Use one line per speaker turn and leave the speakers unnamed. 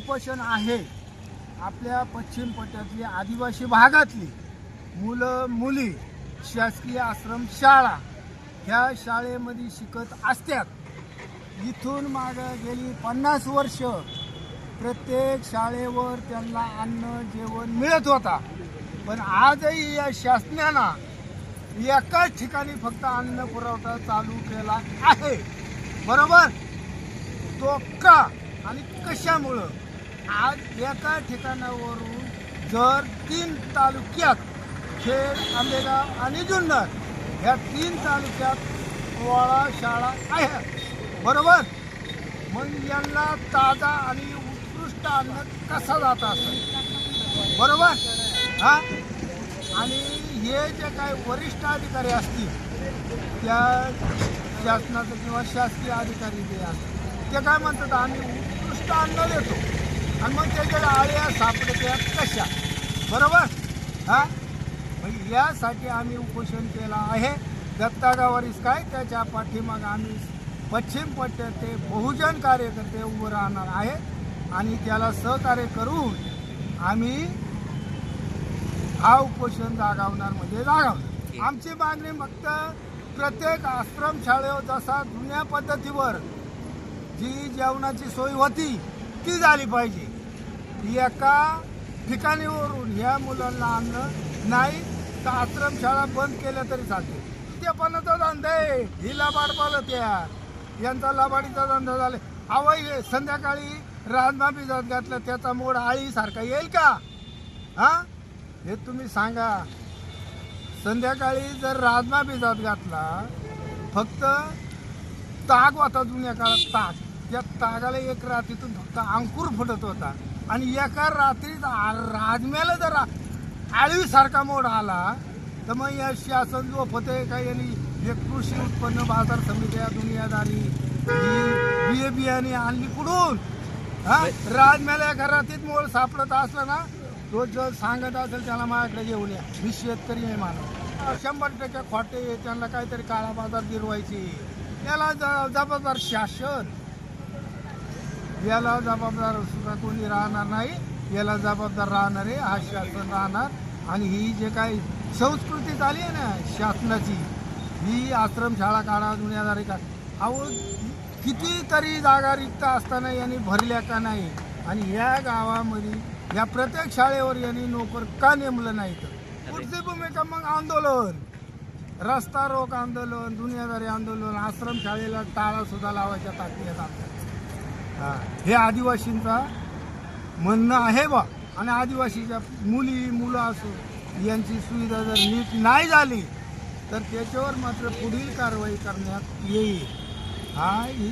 उपोषण आहे. आपल्या पश्चिम पट्ट्यातली आदिवासी भागातली मुलं मुली शासकीय आश्रम शाळा ह्या शाळेमध्ये शिकत असतात. इथून मागं गेली पन्नास वर्ष. प्रत्येक शाळेवर त्यांना अन्न जेवण मिळत होता. पण आजही या शासनानं एकाच ठिकाणी फक्त अन्न पुरवठा चालू केला आहे. बरोबर? तो का आणि कशामुळं? आज एका ठिकाणावरून जर तीन तालुक्यात खेड आंबेगाव आणि जुन्नर ह्या तीन तालुक्यात वाळा शाळा आहे बरोबर? मग यांना ताजा आणि उत्कृष्ट अन्न कसा जात असेल? बरोबर? हा? आणि हे जे काही वरिष्ठ अधिकारी असतील त्या शासनाचं किंवा शासकीय अधिकारी जे असतात ते काय म्हणतात? आम्ही उत्कृष्ट अन्न देतो. आणि मग त्याच्या आळ्या सापडत्या कशा? बरोबर? हा? म्हणजे यासाठी आम्ही उपोषण केलं आहे. दत्तागावरीस काय? त्याच्या पाठीमाग आम्ही पश्चिम पट्ट्याचे बहुजन कार्यकर्ते उभं राहणार आहे. आणि त्याला सहकार्य करून आम्ही हा उपोषण जागावणार म्हणजे जागावणार. आमची मागणी फक्त प्रत्येक आश्रमशाळेवर जसा जुन्या पद्धतीवर जी जेवणाची सोय होती ती झाली पाहिजे. एका ठिकाणीवरून ह्या मुलांना आणणं नाही तर आश्रमशाळा बंद केल्या तरी चालते ते पणाचा धंदा आहे. ही लाभाड पालत या. यांचा लाभाडीचा धंदा झाला. अवय संध्याकाळी राजमा बिजात घातलं त्याचा मोड आळीसारखा येईल का? हा? हे तुम्ही सांगा. संध्याकाळी जर राजमा बिजात घातला फक्त ताग होता जुन्या काळात ताग. त्या तागाला एक रात्रीतून फक्त अंकुर फुटत होता. आणि एका रात्रीत राजम्याला जर आळवीसारखा मोड आला तर मग या शासन जो होते का यांनी हे कृषी उत्पन्न बाजार समित्या दुनियादारी बिये बियाणे आणली कुठून? हा? राजम्याला एका रात्रीत मोड सापडत असला ना तो जो सांगत असेल त्याला माझ्याकडे घेऊन या. मी शेतकरी आहे मानव शंभर टक्के खोटे आहे, त्यांना काहीतरी काळा बाजार गिरवायची. याला ज- जबाबदार शासन. याला जबाबदार सुद्धा कोणी राहणार नाही याला जबाबदार राहणार आहे हा शासन राहणार. आणि ही जे काही संस्कृती झाली आहे ना शासनाची ही आश्रमशाळा काढा दुनियादारी का अहो कितीतरी जागा रिक्त असताना यांनी भरल्या का नाही? आणि या गावामध्ये या प्रत्येक शाळेवर यांनी नोकर का नेमलं नाही तर? पुढची भूमिका मग आंदोलन. रस्ता रोक आंदोलन दुनियादारी आंदोलन आश्रमशाळेला टाळा सुद्धा लावायच्या ताकद आपल्या हे. आदिवासींचा म्हणणं आहे बा. आणि आदिवासीच्या मुली मुलं असो यांची सुविधा जर नीट नाही झाली तर त्याच्यावर मात्र पुढील कारवाई करण्यात येईल. हा ही